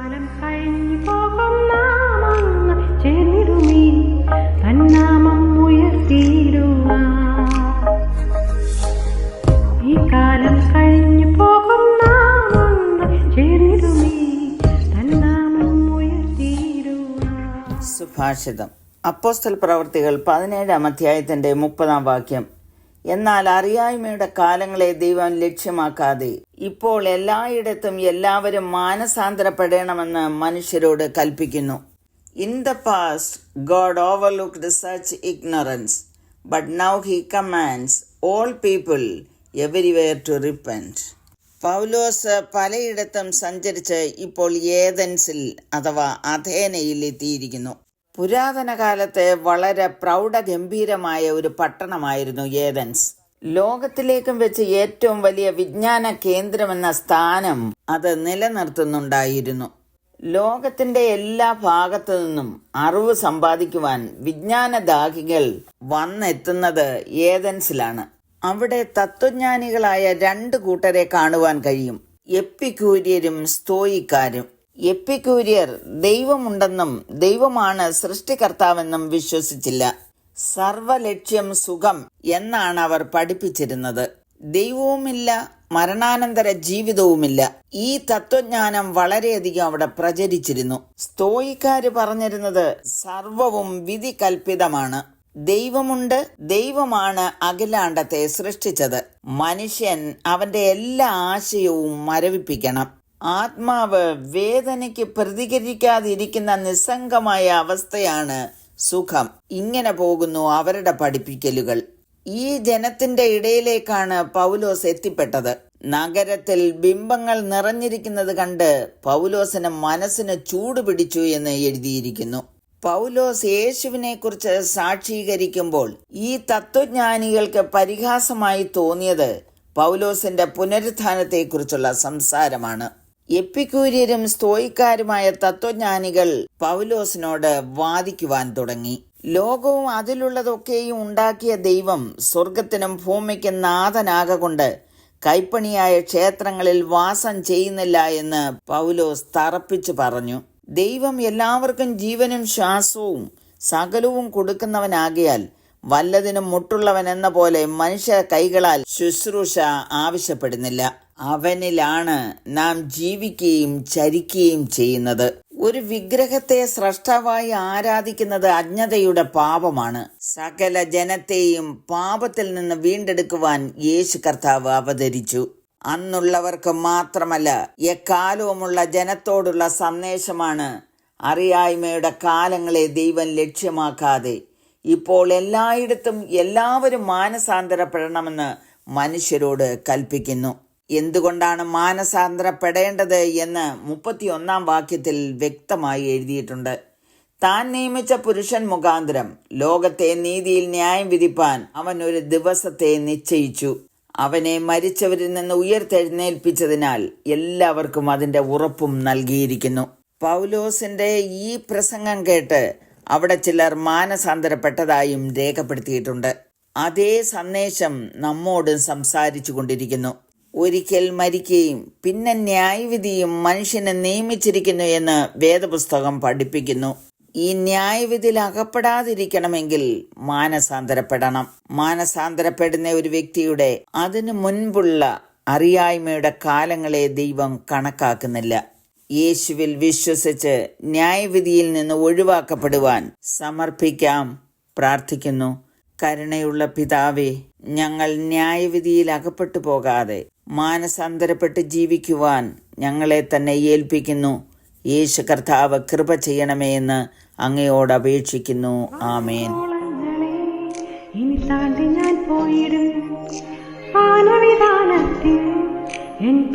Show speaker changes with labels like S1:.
S1: കാലം കഴിഞ്ഞു പോകും നാമം ചേർന്നിടുമേ. തന്നാമം ഉയർത്തിയിടുക. ഈ കാലം കഴിഞ്ഞു പോകും നാമം ചേർന്നിടുമേ. തന്നാമം ഉയർത്തിയിടുക.
S2: സുഭാഷിതം. അപ്പോസ്റ്റൽ പ്രവർത്തികൾ പതിനേഴാം അധ്യായത്തിന്റെ മുപ്പതാം വാക്യം. എന്നാൽ അറിയായ്മയുടെ കാലങ്ങളെ ദൈവം ലക്ഷ്യമാക്കാതെ ഇപ്പോൾ എല്ലായിടത്തും എല്ലാവരും മാനസാന്തരപ്പെടണമെന്ന് മനുഷ്യരോട് കൽപ്പിക്കുന്നു. In the past God overlooked such ignorance but now he commands all people everywhere to repent പൗലോസ് പലയിടത്തും സഞ്ചരിച്ച് ഇപ്പോൾ ഏതൻസിൽ അഥവാ അഥേനയിൽ എത്തിയിരിക്കുന്നു. പുരാതന കാലത്തെ വളരെ പ്രൗഢഗംഭീരമായ ഒരു പട്ടണമായിരുന്നു ഏതൻസ്. ലോകത്തിലേക്കും വെച്ച് ഏറ്റവും വലിയ വിജ്ഞാന കേന്ദ്രമെന്ന സ്ഥാനം അത് നിലനിർത്തുന്നുണ്ടായിരുന്നു. ലോകത്തിന്റെ എല്ലാ ഭാഗത്തു നിന്നും അറിവ് സമ്പാദിക്കുവാൻ വിജ്ഞാനദാഹികൾ വന്നെത്തുന്നത് ഏതൻസിലാണ്. അവിടെ തത്വജ്ഞാനികളായ രണ്ട് കൂട്ടരെ കാണുവാൻ കഴിയും. എപ്പിക്കൂര്യരും സ്തോയിക്കാരും എപ്പിക്കൂര്യർ ദൈവമുണ്ടെന്നും ദൈവമാണ് സൃഷ്ടികർത്താവെന്നും വിശ്വസിച്ചില്ല. സർവലക്ഷ്യം സുഖം എന്നാണ് അവർ പഠിപ്പിച്ചിരുന്നത്. ദൈവവുമില്ല മരണാനന്തര ജീവിതവുമില്ല. ഈ തത്വജ്ഞാനം വളരെയധികം അവിടെ പ്രചരിച്ചിരുന്നു. സ്തോയിക്കാര് പറഞ്ഞിരുന്നത് സർവവും വിധി കൽപ്പിതമാണ് ദൈവമുണ്ട് ദൈവമാണ് അഖിലാണ്ടത്തെ സൃഷ്ടിച്ചത്. മനുഷ്യൻ അവന്റെ എല്ലാ ആശയവും മരവിപ്പിക്കണം. ആത്മാവ് വേദനയ്ക്ക് പ്രതികരിക്കാതിരിക്കുന്ന നിസ്സംഗമായ അവസ്ഥയാണ് സുഖം. ഇങ്ങനെ പോകുന്നു അവരുടെ പഠിപ്പിക്കലുകൾ. ഈ ജനത്തിന്റെ ഇടയിലേക്കാണ് പൗലോസ് എത്തിപ്പെട്ടത്. നഗരത്തിൽ ബിംബങ്ങൾ നിറഞ്ഞിരിക്കുന്നത് കണ്ട് പൗലോസിന് മനസ്സിന് ചൂട് പിടിച്ചു എന്ന് എഴുതിയിരിക്കുന്നു. പൗലോസ് യേശുവിനെ കുറിച്ച് സാക്ഷീകരിക്കുമ്പോൾ ഈ തത്വജ്ഞാനികൾക്ക് പരിഹാസമായി തോന്നിയത് പൗലോസിന്റെ പുനരുത്ഥാനത്തെക്കുറിച്ചുള്ള സംസാരമാണ്. എപ്പിക്കൂര്യരും സ്തോയിക്കാരുമായ തത്വജ്ഞാനികൾ പൗലോസിനോട് വാദിക്കുവാൻ തുടങ്ങി. ലോകവും അതിലുള്ളതൊക്കെയും ഉണ്ടാക്കിയ ദൈവം സ്വർഗത്തിനും ഭൂമിക്കും നാഥനാകൊണ്ട് കൈപ്പണിയായ ക്ഷേത്രങ്ങളിൽ വാസം ചെയ്യുന്നില്ല എന്ന് പൗലോസ് തറപ്പിച്ചു പറഞ്ഞു. ദൈവം എല്ലാവർക്കും ജീവനും ശ്വാസവും സകലവും കൊടുക്കുന്നവനാകിയാൽ വല്ലതിനും മുട്ടുള്ളവൻ എന്ന പോലെ മനുഷ്യ കൈകളാൽ ശുശ്രൂഷ ആവശ്യപ്പെടുന്നില്ല. അവനിലാണ് നാം ജീവിക്കുകയും ചരിക്കുകയും ചെയ്യുന്നത്. ഒരു വിഗ്രഹത്തെ സ്രഷ്ടാവായി ആരാധിക്കുന്നത് അജ്ഞതയുടെ പാപമാണ്. സകല ജനത്തെയും പാപത്തിൽ നിന്ന് വീണ്ടെടുക്കുവാൻ യേശു കർത്താവ് അവതരിച്ചു. അന്നുള്ളവർക്ക് മാത്രമല്ല എക്കാലവുമുള്ള ജനത്തോടുള്ള സന്ദേശമാണ്. അറിയായ്മയുടെ കാലങ്ങളെ ദൈവം ലക്ഷ്യമാക്കാതെ ഇപ്പോൾ എല്ലായിടത്തും എല്ലാവരും മാനസാന്തരപ്പെടണമെന്ന് മനുഷ്യരോട് കൽപ്പിക്കുന്നു. എന്തുകൊണ്ടാണ് മാനസാന്തരപ്പെടേണ്ടത് എന്ന് മുപ്പത്തിയൊന്നാം വാക്യത്തിൽ വ്യക്തമായി എഴുതിയിട്ടുണ്ട്. താൻ നിയമിച്ച പുരുഷൻ മുഖാന്തരം ലോകത്തെ നീതിയിൽ ന്യായം വിധിപ്പാൻ അവൻ ഒരു ദിവസത്തെ നിശ്ചയിച്ചു. അവനെ മരിച്ചവരിൽ നിന്ന് ഉയർത്തെഴുന്നേൽപ്പിച്ചതിനാൽ എല്ലാവർക്കും അതിന്റെ ഉറപ്പും നൽകിയിരിക്കുന്നു. പൗലോസിന്റെ ഈ പ്രസംഗം കേട്ട് അവിടെ ചിലർ മാനസാന്തരപ്പെട്ടതായും രേഖപ്പെടുത്തിയിട്ടുണ്ട്. അതേ സന്ദേശം നമ്മോടും സംസാരിച്ചു കൊണ്ടിരിക്കുന്നു. ഒരിക്കൽ മരിക്കുകയും പിന്നെ ന്യായവിധിയും മനുഷ്യനെ നിയമിച്ചിരിക്കുന്നു എന്ന് വേദപുസ്തകം പഠിപ്പിക്കുന്നു. ഈ ന്യായവിധിയിൽ അകപ്പെടാതിരിക്കണമെങ്കിൽ മാനസാന്തരപ്പെടണം. മാനസാന്തരപ്പെടുന്ന ഒരു വ്യക്തിയുടെ അതിനു മുൻപുള്ള അറിയായ്മയുടെ കാലങ്ങളെ ദൈവം കണക്കാക്കുന്നില്ല. യേശുവിൽ വിശ്വസിച്ച് ന്യായവിധിയിൽ നിന്ന് ഒഴിവാക്കപ്പെടുവാൻ സമർപ്പിക്കാം പ്രാർത്ഥിക്കുന്നു. കരുണയുള്ള പിതാവേ ഞങ്ങൾ ന്യായവിധിയിൽ അകപ്പെട്ടു പോകാതെ മാനസാന്തരപ്പെട്ട് ജീവിക്കുവാൻ ഞങ്ങളെ തന്നെ ഏൽപ്പിക്കുന്നു. യേശു കർത്താവ് കൃപ ചെയ്യണമേ എന്ന് അങ്ങയോട് അപേക്ഷിക്കുന്നു. ആമേൻ.
S1: ഇനി പോയിടും. എൻ